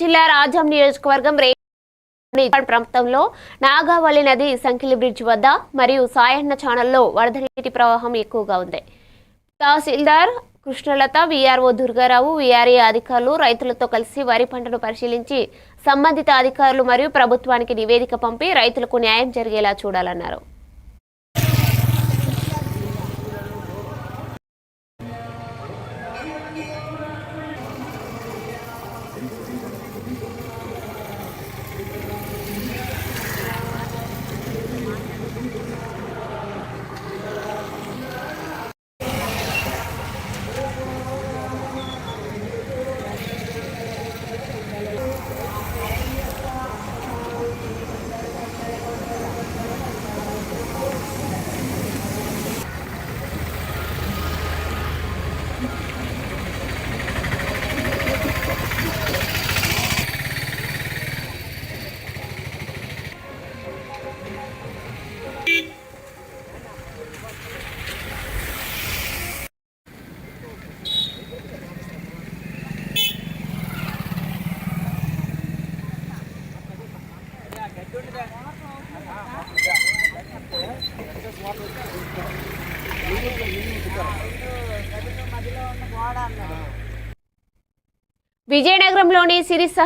జిల్లా రాజం నియోజకవర్గం రే ప్రాంతంలో నాగావళి నది సంకిలి బ్రిడ్జ్ వద్ద మరియు సాయన్న ఛానల్లో వరద నీటి ప్రవాహం ఎక్కువగా ఉంది. తహసీల్దార్ కృష్ణలత వీఆర్ఓ దుర్గారావు వీఆర్ఏ అధికారులు రైతులతో కలిసి వరి పంటను పరిశీలించి సంబంధిత అధికారులు మరియు ప్రభుత్వానికి నివేదిక పంపి రైతులకు న్యాయం జరిగేలా చూడాలన్నారు. విజయనగరంలోని సిరిసహ